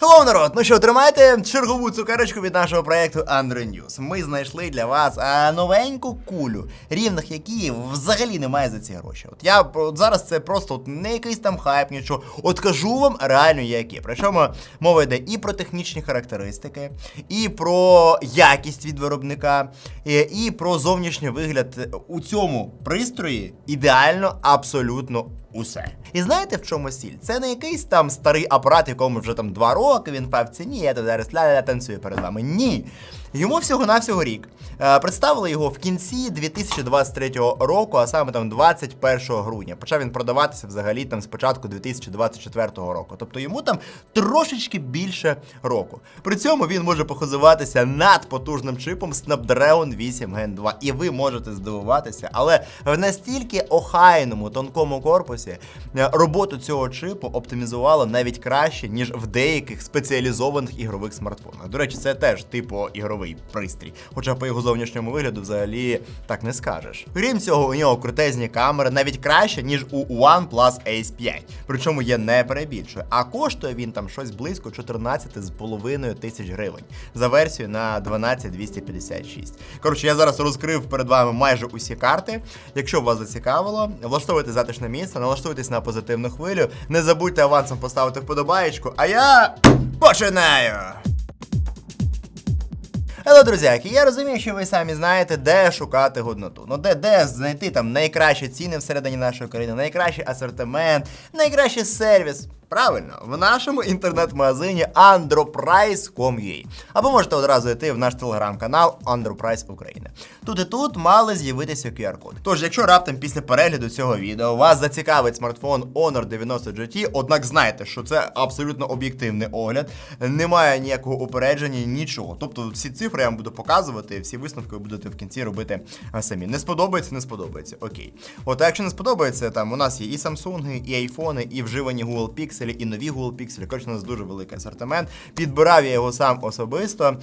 Hello, народ! Ну що, тримайте чергову цукерочку від нашого проєкту Android News. Ми знайшли для вас а, новеньку кулю, рівних якій взагалі немає за ці гроші. От я от зараз це просто от не якийсь там хайп, нічого. От кажу вам реально які. Причому мова йде і про технічні характеристики, і про якість від виробника, і, і про зовнішній вигляд у цьому пристрої ідеально абсолютно усе. І знаєте в чому сіль? Це не якийсь там старий апарат, якому вже там два роки, він впав ціні, я тут зараз ля-ля танцюю перед вами. Ні. Йому всього-навсього рік. Е, Представили його в кінці 2023 року, а саме там 21 грудня. Почав він продаватися взагалі там з початку 2024 року. Тобто йому там трошечки більше року. При цьому він може похизуватися над потужним чипом Snapdragon 8 Gen 2. І ви можете здивуватися, але в настільки охайному тонкому корпусі е, роботу цього чипу оптимізувало навіть краще, ніж в деяких спеціалізованих ігрових смартфонах. До речі, це теж типу ігровий пристрій. Хоча по його зовнішньому вигляду взагалі так не скажеш. Крім цього, у нього крутезні камери навіть краще, ніж у OnePlus Ace 5. Причому я не перебільшую. А коштує він там щось близько 14,5 тисяч гривень за версію на 12256. Коротше, я зараз розкрив перед вами майже усі карти. Якщо вас зацікавило, влаштовуйте затишне місце, налаштуйтесь на позитивну хвилю. Не забудьте авансом поставити вподобаєчку, а я починаю! Hello, друзяки, я розумію, що ви самі знаєте, де шукати годноту. Ну де, де знайти там найкращі ціни всередині нашої країни, найкращий асортимент, найкращий сервіс. Правильно, в нашому інтернет-магазині androprice.com.ua. Або можете одразу йти в наш телеграм-канал Androprice України. Тут і тут мали з'явитися QR-код. Тож, якщо раптом після перегляду цього відео вас зацікавить смартфон Honor 90 GT, однак знайте, що це абсолютно об'єктивний огляд, немає ніякого упередження, нічого. Тобто всі цифри я вам буду показувати, всі висновки ви будете в кінці робити самі. Не сподобається, не сподобається. Окей. От, а якщо не сподобається, там у нас є і Samsung, і айфони, і вживані Google Pixel, і нові Google Pixel. Коротше, у нас дуже великий асортимент. Підбирав я його сам особисто.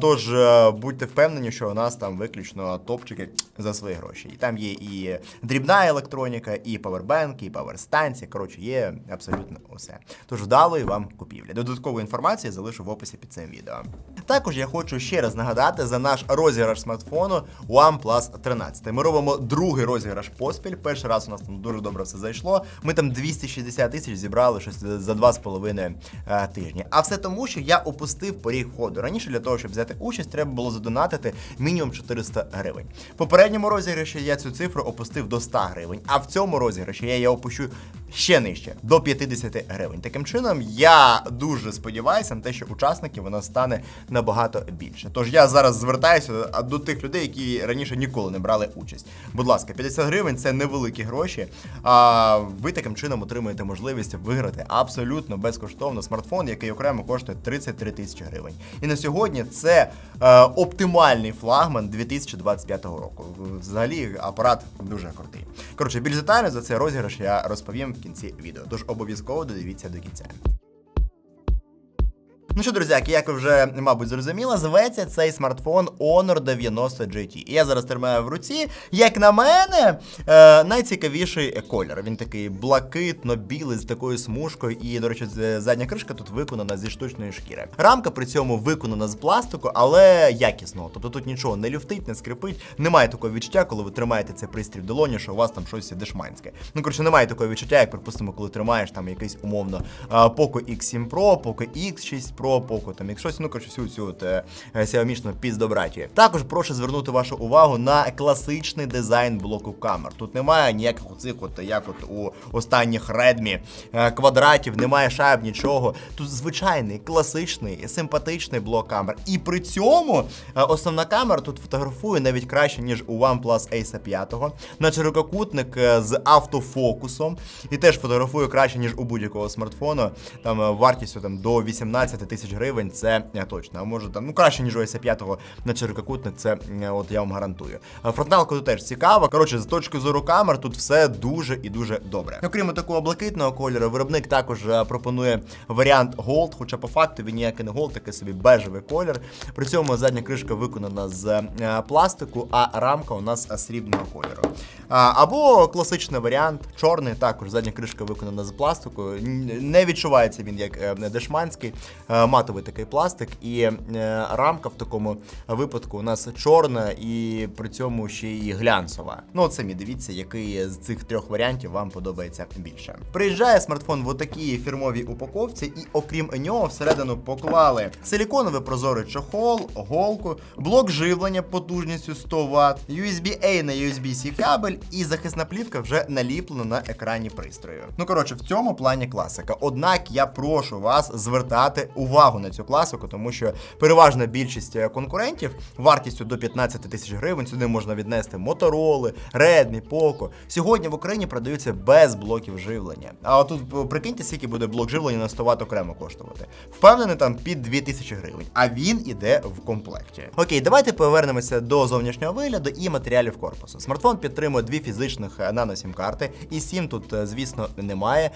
Тож е, будьте впевнені, що у нас там виключно топчики за свої гроші. І там є і дрібна електроніка, і павербенки, і паверстанції. Коротше, є абсолютно усе. Тож вдалої вам купівлі. Додаткову інформацію залишу в описі під цим відео. Також я хочу ще раз нагадати за наш розіграш смартфону OnePlus 13. Ми робимо другий розіграш поспіль. Перший раз у нас там дуже добре все зайшло. Ми там 260 тисяч зібрали щось за 2,5 е, тижні. А все тому, що я опустив поріг входу. Раніше для того, щоб взяти участь, треба було задонатити мінімум 400 гривень. В попередньому розіграші я цю цифру опустив до 100 гривень, а в цьому розіграші я її опущу ще нижче до 50 гривень. Таким чином, я дуже сподіваюся на те, що учасників вона стане набагато більше. Тож я зараз звертаюся до тих людей, які раніше ніколи не брали участь. Будь ласка, 50 гривень це невеликі гроші. А ви таким чином отримуєте можливість виграти абсолютно безкоштовно смартфон, який окремо коштує 33 тисячі гривень. І на сьогодні це е, оптимальний флагман 2025 року. Взагалі апарат дуже крутий. Коротше, більш детально за цей розіграш я розповім в кінці відео. Тож обов'язково додивіться до кінця. Ну що, друзяки, як ви вже, мабуть, зрозуміли, зветься цей смартфон Honor 90 GT. І я зараз тримаю в руці. Як на мене, е, найцікавіший колір. Він такий блакитно-білий з такою смужкою. І, до речі, задня кришка тут виконана зі штучної шкіри. Рамка при цьому виконана з пластику, але якісного. Тобто тут нічого не люфтить, не скрипить. Немає такого відчуття, коли ви тримаєте цей пристрій в долоні, що у вас там щось дешманське. Ну, коротше, немає такого відчуття, як, припустимо, коли тримаєш там якийсь умовно е, Poco X7 Pro, Poco X6 Pro, Poco там X6, ну коротше, всю цю от, е, е, піздобратію. Також прошу звернути вашу увагу на класичний дизайн блоку камер. Тут немає ніяких оцих, от як от у останніх Redmi е, квадратів, немає шайб, нічого. Тут звичайний, класичний, симпатичний блок камер. І при цьому е, основна камера тут фотографує навіть краще, ніж у OnePlus Ace 5. На ширококутник е, з автофокусом. І теж фотографує краще, ніж у будь-якого смартфону. Там е, вартістю там, до 18 тисяч гривень, це е, точно. А може там, ну краще, ніж у Ace 5 на ширококутник, це е, от я вам гарантую. А Фронталка тут теж цікава. Коротше, з точки зору камер тут все дуже і дуже добре. Окрім такого блакитного кольору, виробник також е, пропонує варіант Gold, хоча по факту він ніякий не Gold, такий собі бежевий колір. При цьому задня кришка виконана з е, пластику, а рамка у нас е, срібного кольору. Або класичний варіант, чорний, також задня кришка виконана з пластику. Не відчувається він як е, дешманський. Матовий такий пластик, і е, рамка в такому випадку у нас чорна і при цьому ще й глянцева. Ну, от самі дивіться, який з цих трьох варіантів вам подобається більше. Приїжджає смартфон в отакій фірмовій упаковці, і окрім нього, всередину поклали силіконовий прозорий чохол, голку, блок живлення потужністю 100 Вт, USB-A на USB-C кабель і захисна плівка вже наліплена на екрані пристрою. Ну коротше, в цьому плані класика. Однак я прошу вас звертати увагу на цю класику, тому що переважна більшість е, конкурентів вартістю до 15 тисяч гривень сюди можна віднести Motorola, Redmi, Poco. Сьогодні в Україні продаються без блоків живлення. А отут е, прикиньте, скільки буде блок живлення на 100 Вт окремо коштувати. Впевнений, там під 2000 гривень. А він іде в комплекті. Окей, давайте повернемося до зовнішнього вигляду і матеріалів корпусу. Смартфон підтримує дві фізичних е, нано-сім-карти, і сім тут, звісно, немає.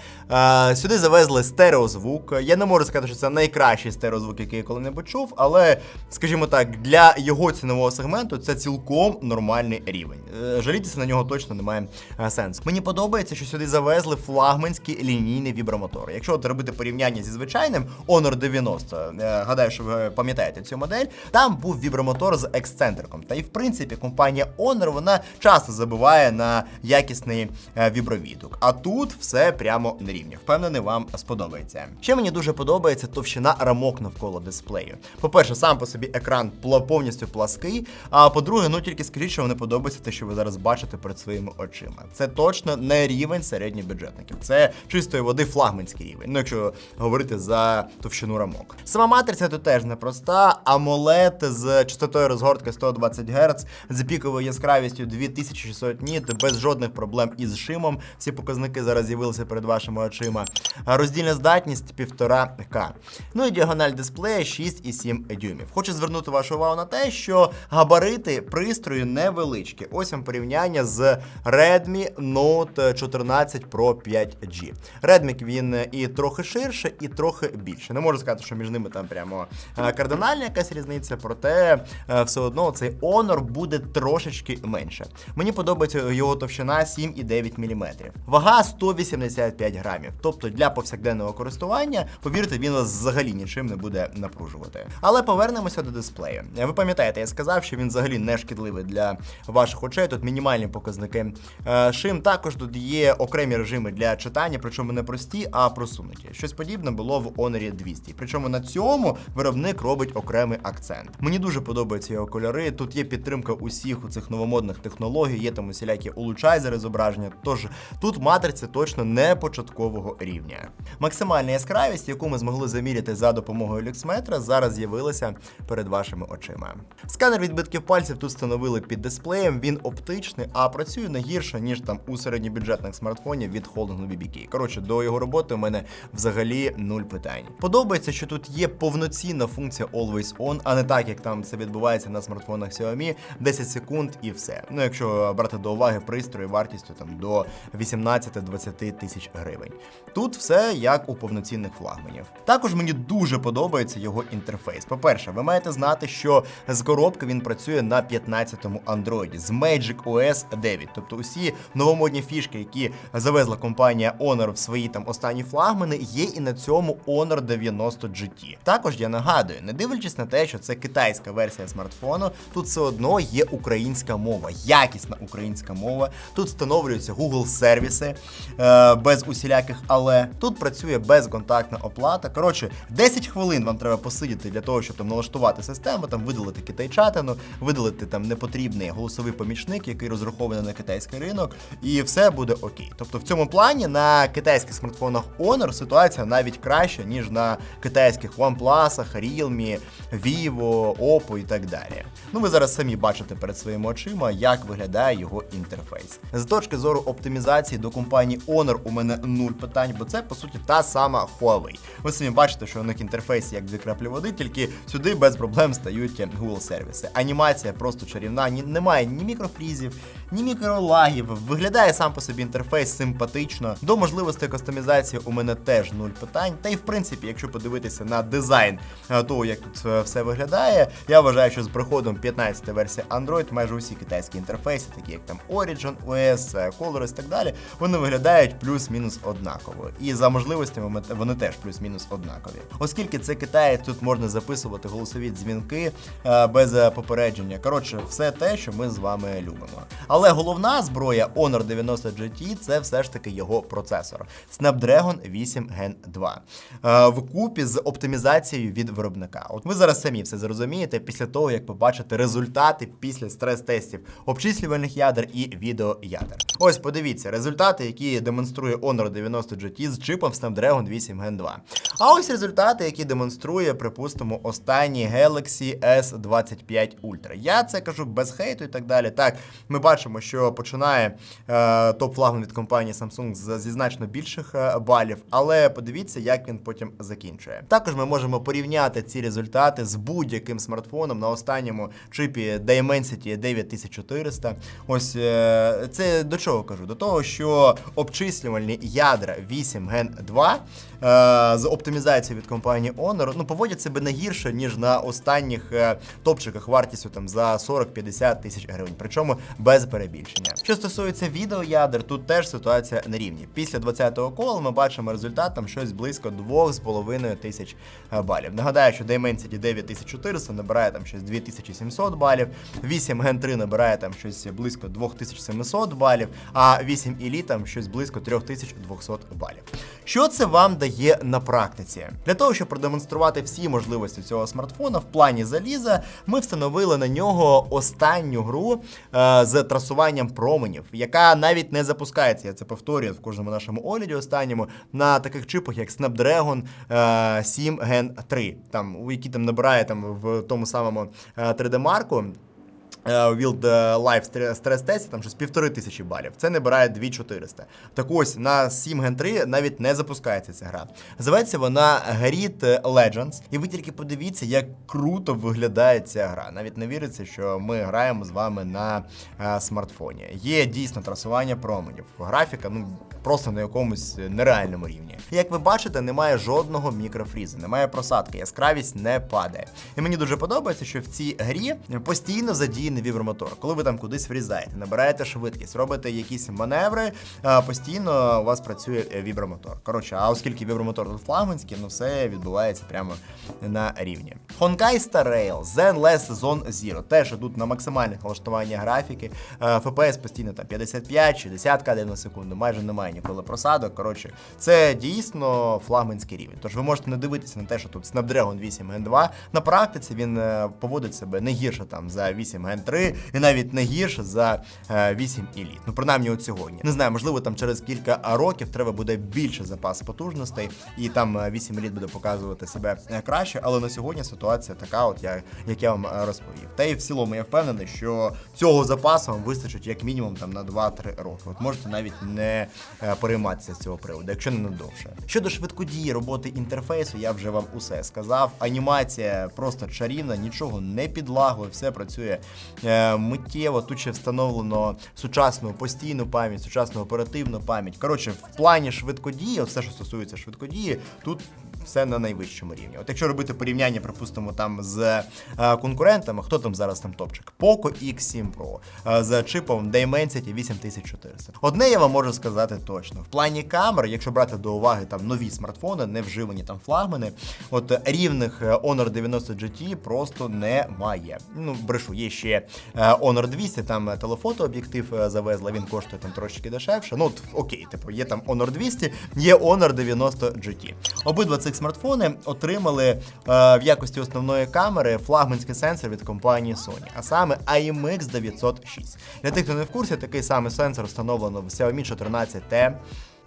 Сюди завезли стереозвук. Я не можу сказати, що це найкращий стереозвук, який я коли-небудь чув, але, скажімо так, для його цінового сегменту це цілком нормальний рівень. Е, Жалітися на нього точно немає е, сенсу. Мені подобається, що сюди завезли флагманський лінійний вібромотор. Якщо от робити порівняння зі звичайним Honor 90, е, гадаю, що ви пам'ятаєте цю модель, там був вібромотор з ексцентриком. Та і в принципі компанія Honor вона часто забиває на якісний вібровідгук. А тут все прямо на рівні. Впевнений, вам сподобається. Ще мені дуже подобається товщина рамок навколо дисплею. По-перше, сам по собі екран повністю плаский. А по-друге, ну тільки скажіть, що не подобається те, що ви зараз бачите перед своїми очима. Це точно не рівень середньобюджетників. Це чистої води флагманський рівень. Ну, якщо говорити за товщину рамок. Сама матриця тут теж непроста. AMOLED з частотою розгортки 120 Гц, з піковою яскравістю 2600 ніт, без жодних проблем із шимом. Всі показники зараз з'явилися перед вашими очима. Роздільна здатність 1,5К. Ну і діагональ дисплея 6,7 дюймів. Хочу звернути вашу увагу на те, що габарити пристрою невеличкі. Ось вам порівняння з Redmi Note 14 Pro 5G. Redmi він і трохи ширше, і трохи більше. Не можу сказати, що між ними там прямо е, кардинальна якась різниця, проте е, все одно цей Honor буде трошечки менше. Мені подобається його товщина 7,9 мм. Вага 185 грамів. Тобто для повсякденного користування, повірте, він взагалі нічим не буде напружувати. Але повернемося до дисплею. Ви пам'ятаєте, я сказав, що він взагалі не шкідливий для ваших очей. Тут мінімальні показники Е, шим. Також тут є окремі режими для читання, причому не прості, а просунуті. Щось подібне було в Honor 200. Причому на цьому виробник робить окремий акцент. Мені дуже подобаються його кольори. Тут є підтримка усіх у цих новомодних технологій, є там усілякі улучайзери зображення. Тож тут матриця точно не початкового рівня. Максимальна яскравість, яку ми змогли заміряти за допомогою люксметра, зараз з'явилася перед вашими очима. Сканер відбитків пальців тут встановили під дисплеєм. Він оптичний, а працює не гірше ніж там у середньобюджетних смартфонів від холдингу BBK. Коротше, до його роботи у мене взагалі нуль питань. Подобається, що тут є повноцінна функція Always On, а не так, як там це відбувається на смартфонах Xiaomi, 10 секунд і все. Ну, якщо брати до уваги пристрої вартістю там до 18-20 тисяч гривень. Тут все як у повноцінних флагманів. Також мені дуже подобається його інтерфейс. По-перше, ви маєте знати, що з коробки він працює на 15-му Android з Magic OS 9. Тобто усі новомодні фішки, які завезла компанія Honor в свої там останні флагмани, є і на цьому Honor 90 GT. Також я нагадую, не дивлячись на те, що це китайська версія смартфону, тут все одно є українська мова, якісна українська мова. Тут встановлюються Google сервіси е, без усіляких, але тут працює безконтактна оплата. Коротше, 10 хвилин вам треба посидіти для того, щоб там налаштувати систему, там видалити китайчатину, видалити там непотрібний голосовий помічник, який розрахований на китайський ринок, і все буде окей. Тобто в цьому плані на китайських смартфонах Honor ситуація навіть краща, ніж на китайських OnePlus, Realme, Vivo, Oppo і так далі. Ну ви зараз самі бачите перед своїми очима, як виглядає його інтерфейс. З точки зору оптимізації до компанії Honor у мене нуль питань, бо це по суті та сама Huawei. Ви самі бачите, що них інтерфейс як дві краплі води, тільки сюди без проблем стають Google сервіси. Анімація просто чарівна, ні, немає ні мікрофрізів, ні мікролагів. Виглядає сам по собі інтерфейс симпатично. До можливостей кастомізації у мене теж нуль питань. Та й в принципі, якщо подивитися на дизайн е, того, як тут е, все виглядає, я вважаю, що з приходом 15 версії Android майже усі китайські інтерфейси, такі як там Origin OS, е, Colors і так далі, вони виглядають плюс-мінус однаково. І за можливостями вони теж плюс-мінус однакові. Оскільки це китаєць, тут можна записувати голосові дзвінки е, без попередження. Коротше, все те, що ми з вами любимо. Але головна зброя Honor 90 GT це все ж таки його процесор Snapdragon 8 Gen 2 е, вкупі з оптимізацією від виробника. От ви зараз самі все зрозумієте після того, як побачите результати після стрес-тестів обчислювальних ядер і відеоядер. Ось подивіться результати, які демонструє Honor 90 GT з чипом Snapdragon 8 Gen 2. А ось результати, які демонструє, припустимо, останній Galaxy S25 Ultra. Я це кажу без хейту і так далі. Так, ми бачимо, що починає е, топ-флагман від компанії Samsung зі значно більших е, балів, але подивіться, як він потім закінчує. Також ми можемо порівняти ці результати з будь-яким смартфоном на останньому чипі Dimensity 9400. Ось е, це до чого кажу? До того, що обчислювальні ядра 8 Gen 2 е, з оптимізацією від компанії Honor ну, поводять себе не гірше, ніж на останніх е, топчиках вартістю там за 40-50 тисяч гривень, причому без перебільшення. Що стосується відеоядер, тут теж ситуація на рівні. Після 20-го кола ми бачимо результат там щось близько 2,5 тисяч е, балів. Нагадаю, що Dimensity 9400 набирає там щось 2700 балів, 8 Gen 3 набирає там щось близько 2700 балів, а 8 Elite там щось близько 3200 балів. Що це вам дає на практиці? Для того, щоб продемонструвати всі можливості цього смартфона в плані заліза, ми встановили на нього останню гру е, з трасуванням променів, яка навіть не запускається. Я це повторюю в кожному нашому огляді останньому на таких чипах, як Snapdragon е, 7 Gen 3, там у які там набирає там в тому самому е, 3D Марку. е, Wild Life стрес тесті там щось півтори тисячі балів. Це набирає 2400. Так ось на 7 Gen 3 навіть не запускається ця гра. Зветься вона Grid Legends. І ви тільки подивіться, як круто виглядає ця гра. Навіть не віриться, що ми граємо з вами на е, смартфоні. Є дійсно трасування променів. Графіка, ну просто на якомусь нереальному рівні. Як ви бачите, немає жодного мікрофрізу, немає просадки, яскравість не падає. І мені дуже подобається, що в цій грі постійно задіяний вібромотор. Коли ви там кудись врізаєте, набираєте швидкість, робите якісь маневри, постійно у вас працює е, вібромотор. Коротше, а оскільки вібромотор тут флагманський, ну все відбувається прямо на рівні. Honkai Star Rail, Zen Less Zone Zero. Теж тут на максимальних налаштування графіки. Е, FPS постійно там 55-60 кадрів на секунду, майже немає ніколи просадок. Коротше, це дійсно флагманський рівень. Тож ви можете не дивитися на те, що тут Snapdragon 8 Gen 2. На практиці він е, поводить себе не гірше там за 8 Gen 3 і навіть не гірше за е, 8 Elite. Ну, принаймні от сьогодні. Не знаю, можливо, там через кілька років треба буде більше запас потужностей, і там е, 8 Elite буде показувати себе е, краще, але на сьогодні ситуація така, от я, як я вам е, розповів. Та і в цілому я впевнений, що цього запасу вам вистачить як мінімум там на 2-3 роки. От можете навіть не е, перейматися з цього приводу, якщо не надовше. Щодо швидкодії роботи інтерфейсу, я вже вам усе сказав. Анімація просто чарівна, нічого не підлагує, все працює е, миттєво. Тут ще встановлено сучасну постійну пам'ять, сучасну оперативну пам'ять. Коротше, в плані швидкодії, все, що стосується швидкодії, тут все на найвищому рівні. От якщо робити порівняння, припустимо, там з е, конкурентами, хто там зараз там топчик? Poco X7 Pro е, з чипом Dimensity 8400. Одне я вам можу сказати точно. В плані камер, якщо брати до уваги там нові смартфони, не вживані там флагмани, от рівних е, Honor 90 GT просто немає. Ну, брешу, є ще е, Honor 200, там е, телефотооб'єктив е, завезли, він коштує там трошки дешевше. Ну, окей, типу, є там Honor 200, є Honor 90 GT. Обидва цих смартфони отримали е, в якості основної камери флагманський сенсор від компанії Sony, а саме IMX 906. Для тих, хто не в курсі, такий самий сенсор встановлено в Xiaomi 14T.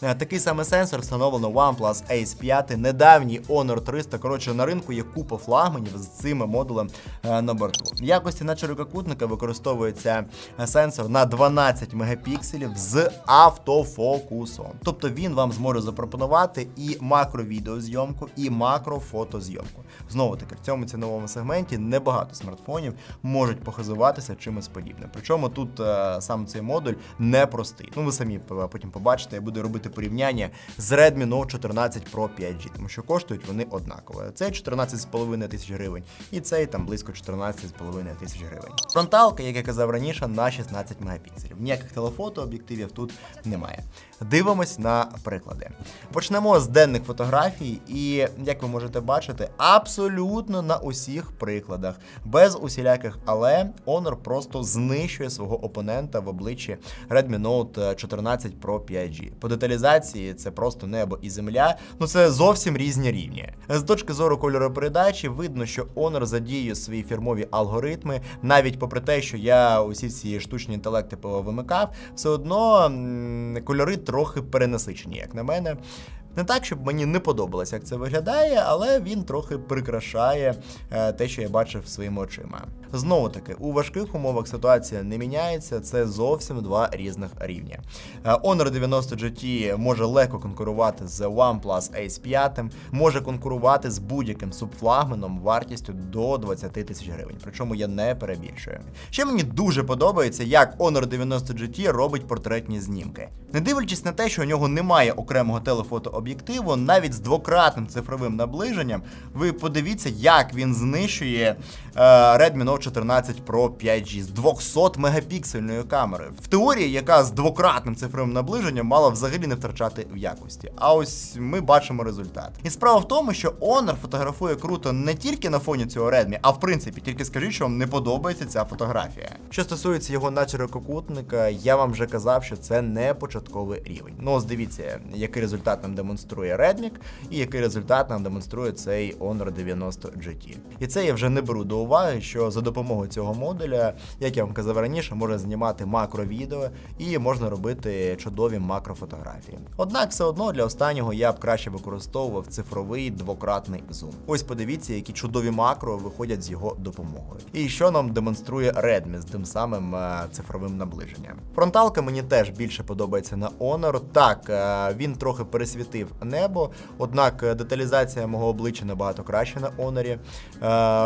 Е, Такий самий сенсор встановлено OnePlus Ace 5, недавній Honor 300. Коротше, на ринку є купа флагманів з цим модулем е, на борту. В якості на ширококутника використовується е, сенсор на 12 мегапікселів з автофокусом. Тобто він вам зможе запропонувати і макровідеозйомку, і макрофотозйомку. Знову таки, в цьому ціновому сегменті небагато смартфонів можуть похизуватися чимось подібним. Причому тут сам цей модуль непростий. Ну ви самі потім побачите, я буду робити робити порівняння з Redmi Note 14 Pro 5G, тому що коштують вони однаково. Цей 14,5 тисяч гривень, і цей там близько 14,5 тисяч гривень. Фронталка, як я казав раніше, на 16 мегапікселів. Ніяких телефото об'єктивів тут немає. Дивимось на приклади. Почнемо з денних фотографій, і як ви можете бачити, абсолютно на усіх прикладах, без усіляких але Honor просто знищує свого опонента в обличчі Redmi Note 14 Pro 5G. По деталізації це просто небо і земля. Ну це зовсім різні рівні. З точки зору кольоропередачі видно, що Honor задіює свої фірмові алгоритми, навіть попри те, що я усі ці штучні інтелекти повимикав, все одно кольори трохи перенасичені, як на мене. Не так, щоб мені не подобалось, як це виглядає, але він трохи прикрашає е, те, що я бачив своїми очима. Знову таки, у важких умовах ситуація не міняється, це зовсім два різних рівня. Е, Honor 90 GT може легко конкурувати з OnePlus Ace 5, може конкурувати з будь-яким субфлагманом вартістю до 20 тисяч гривень. Причому я не перебільшую. Ще мені дуже подобається, як Honor 90 GT робить портретні знімки. Не дивлячись на те, що у нього немає окремого телефотооб'єктиву, навіть з двократним цифровим наближенням, ви подивіться, як він знищує е, Redmi Note 14 Pro 5G з 200 мегапіксельною камерою. В теорії, яка з двократним цифровим наближенням мала взагалі не втрачати в якості. А ось ми бачимо результат. І справа в тому, що Honor фотографує круто не тільки на фоні цього Redmi, а в принципі, тільки скажіть, що вам не подобається ця фотографія. Що стосується його начерококутника, я вам вже казав, що це не початковий рівень. Ну, ось дивіться, який результат нам демонструє Redmi і який результат нам демонструє цей Honor 90 GT. І це я вже не беру до уваги, що за допомогою цього модуля, як я вам казав раніше, можна знімати макровідео і можна робити чудові макрофотографії. Однак, все одно для останнього я б краще використовував цифровий двократний зум. Ось подивіться, які чудові макро виходять з його допомогою. І що нам демонструє Redmi з тим самим е, цифровим наближенням. Фронталка мені теж більше подобається на Honor. Так, е, він трохи пересвітив небо, однак е, деталізація мого обличчя набагато краще на Honor.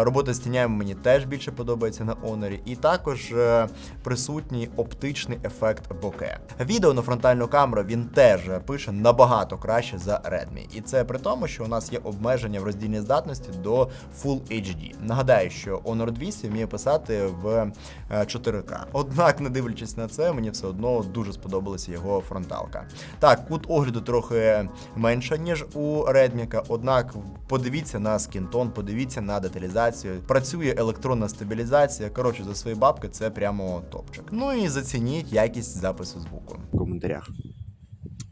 Робота з тінями мені теж більше подобається на Honor. І також е, присутній оптичний ефект боке. Відео на фронтальну камеру він теж пише набагато краще за Redmi. І це при тому, що у нас є обмеження в роздільній здатності до Full HD. Нагадаю, що Honor 200 вміє писати в е, 4К. Однак, не дивлячись на це, мені все одно дуже сподобалася його фронталка. Так, кут огляду трохи менша, ніж у Redmi, однак подивіться на скінтон, подивіться на деталізацію. Працює електронна стабілізація. Коротше, за свої бабки це прямо топчик. Ну і зацініть якість запису звуку. в коментарях.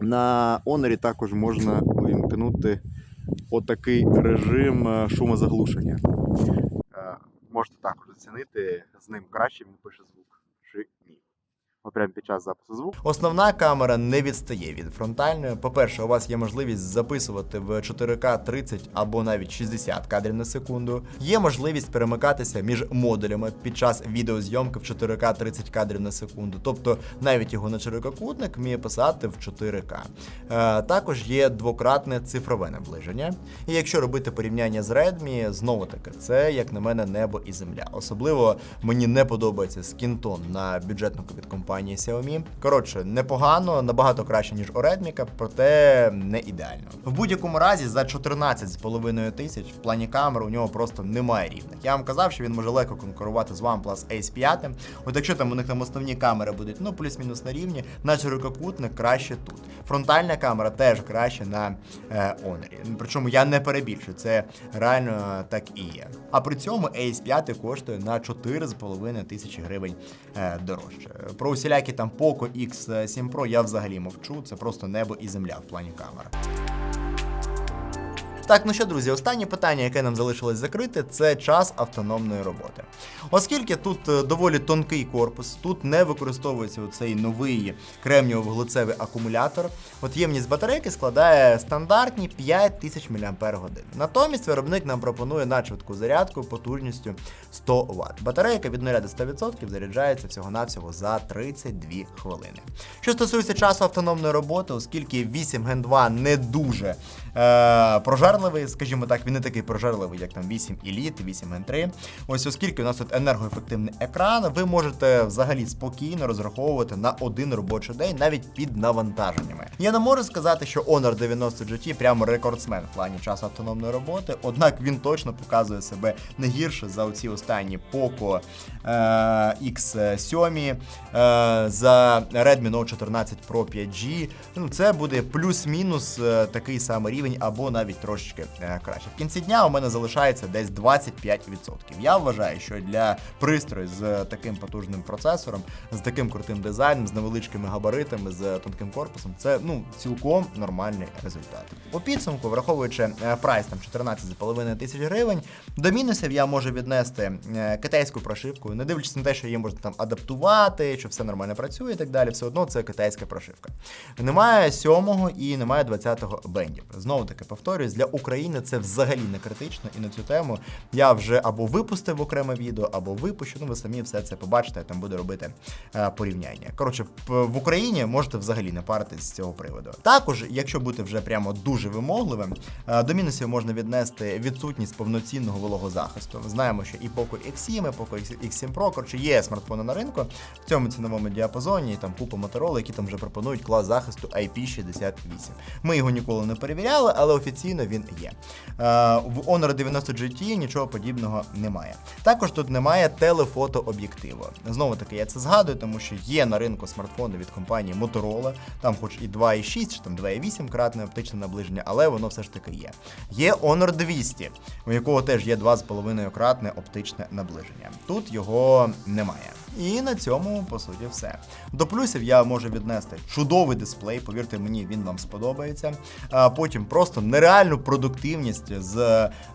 На Honor також можна увімкнути отакий режим е, шумозаглушення. Е, Можете також оцінити, з ним краще він пише звук прямо під час запису звуку. Основна камера не відстає від фронтальної. По-перше, у вас є можливість записувати в 4К 30 або навіть 60 кадрів на секунду. Є можливість перемикатися між модулями під час відеозйомки в 4К 30 кадрів на секунду. Тобто навіть його начерококутник вміє писати в 4К. Е, також є двократне цифрове наближення. І якщо робити порівняння з Redmi, знову таки, це, як на мене, небо і земля. Особливо мені не подобається скінтон на бюджетнику від компанії Xiaomi. Коротше, непогано, набагато краще, ніж у Redmi, проте не ідеально. В будь-якому разі за 14,5 тисяч в плані камер у нього просто немає рівних. Я вам казав, що він може легко конкурувати з OnePlus Ace 5. От якщо там у них там основні камери будуть ну плюс-мінус на рівні, на ширококутник краще тут. Фронтальна камера теж краще на е, Honor. Причому я не перебільшую, це реально так і є. А при цьому Ace 5 коштує на 4,5 тисячі гривень е, дорожче. Про усілякі там Poco X7 Pro я взагалі мовчу, це просто небо і земля в плані камер. Так, ну що, друзі, останнє питання, яке нам залишилось закрити, це час автономної роботи. Оскільки тут е, доволі тонкий корпус, тут не використовується цей новий кремнієво-вуглецевий акумулятор. От ємність батарейки складає стандартні 5000 мАч. Натомість виробник нам пропонує надшвидку зарядку потужністю 100 Вт. Батарейка від 0 до 100% заряджається всього-навсього за 32 хвилини. Що стосується часу автономної роботи, оскільки 8 Gen 2 не дуже е, прожерливий, скажімо так, він не такий прожерливий, як там 8 Elite, 8 Gen 3. Ось оскільки у нас тут енергоефективний екран, ви можете взагалі спокійно розраховувати на один робочий день навіть під навантаженнями. Я не можу сказати, що Honor 90 GT прямо рекордсмен в плані часу автономної роботи, однак він точно показує себе не гірше за оці останні Poco X7, е, за Redmi Note 14 Pro 5G. Ну, це буде плюс-мінус е, такий самий рівень, або навіть трошечки е, краще. В кінці дня у мене залишається десь 25%. Я вважаю, що для пристрою з таким потужним процесором, з таким крутим дизайном, з невеличкими габаритами, з тонким корпусом, це ну цілком нормальний результат. У підсумку, враховуючи е, прайс там 14,5 тисяч гривень, до мінусів я можу віднести е, китайську прошивку, не дивлячись на те, що її можна там адаптувати, що все нормально працює і так далі. Все одно це китайська прошивка. Немає сьомого і немає 20-го бендів. Знову таки повторюсь, для України це взагалі не критично, і на цю тему я вже або випустив окреме відео, або випущу. Ну ви самі все це побачите, я там буду робити е, порівняння. Коротше, в, Україні можете взагалі не паритись з цього приводу. Також, якщо бути вже прямо дуже вимогливим, е, до мінусів можна віднести відсутність повноцінного вологозахисту. Знаємо, що і Poco X7, і Poco X7 Pro, коротше, є смартфони на ринку в цьому ціновому діапазоні, і там купа Motorola, які там вже пропонують клас захисту IP68. Ми його ніколи не перевіряли, але офіційно він є. Е, В Honor 90 GT нічого подібного немає. Також тут немає телефотооб'єктиву. Знову таки, я це згадую, тому що є на ринку смартфони від компанії Motorola, там хоч і 2,6 чи там 2,8 кратне оптичне наближення, але воно все ж таки є. Є Honor 200, у якого теж є 2,5 кратне оптичне наближення. Тут його немає. І на цьому, по суті, все. До плюсів я можу віднести чудовий дисплей, повірте мені, він вам сподобається. А потім просто нереальну продуктивність з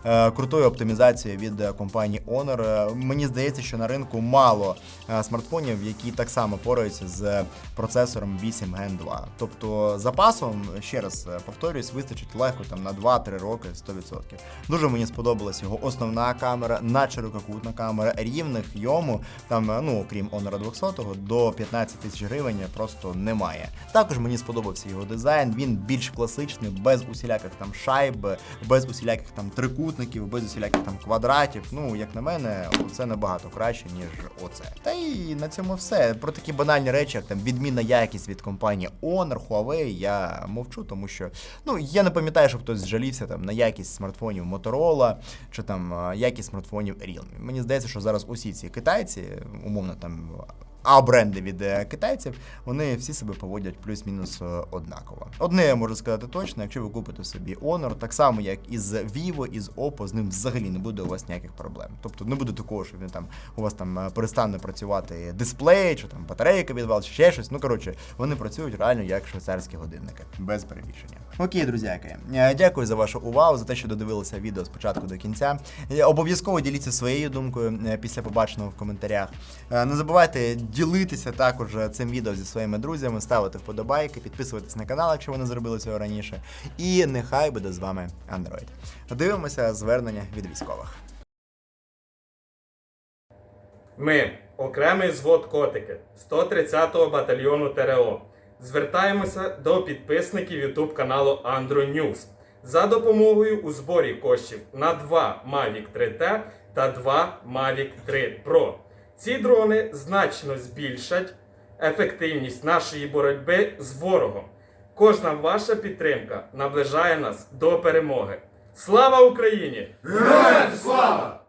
е, крутою оптимізацією від е, компанії Honor. Е, Мені здається, що на ринку мало смартфонів, які так само пораються з процесором 8 Gen 2. Тобто запасом, ще раз повторюсь, вистачить легко там на 2-3 роки 100%. Дуже мені сподобалась його основна камера, надширококутна камера, рівних йому там, ну окрім Honor 200 до 15 тисяч гривень просто немає. Також мені сподобався його дизайн. Він більш класичний, без усіляких там шайб, без усіляких там трикутників, без усіляких там квадратів. Ну, як на мене, це набагато краще, ніж оце. Та й на цьому все. Про такі банальні речі, як там відмінна якість від компанії Honor, Huawei, я мовчу, тому що ну я не пам'ятаю, щоб хтось жалівся там на якість смартфонів Motorola чи там якість смартфонів Realme. Мені здається, що зараз усі ці китайці, умовно там. А бренди від е, китайців, вони всі себе поводять плюс-мінус е, однаково. Одне я можу сказати точно, якщо ви купите собі Honor, так само як і з Vivo, і з Oppo, з ним взагалі не буде у вас ніяких проблем. Тобто не буде такого, що він там у вас там е, перестане працювати дисплей, чи там батарейка відвал, чи ще щось. Ну коротше, вони працюють реально як швейцарські годинники, без перебільшення. Окей, друзяки, дякую за вашу увагу, за те, що додивилися відео спочатку до кінця. Обов'язково діліться своєю думкою після побаченого в коментарях. Не забувайте ділитися також цим відео зі своїми друзями, ставити вподобайки, підписуватись на канал, якщо ви не зробили цього раніше. І нехай буде з вами Android. Дивимося звернення від військових. Ми, окремий звод котики 130-го батальйону ТРО, звертаємося до підписників YouTube каналу Andro News за допомогою у зборі коштів на 2 Mavic 3T та 2 Mavic 3 Pro. Ці дрони значно збільшать ефективність нашої боротьби з ворогом. Кожна ваша підтримка наближає нас до перемоги. Слава Україні! Героям слава!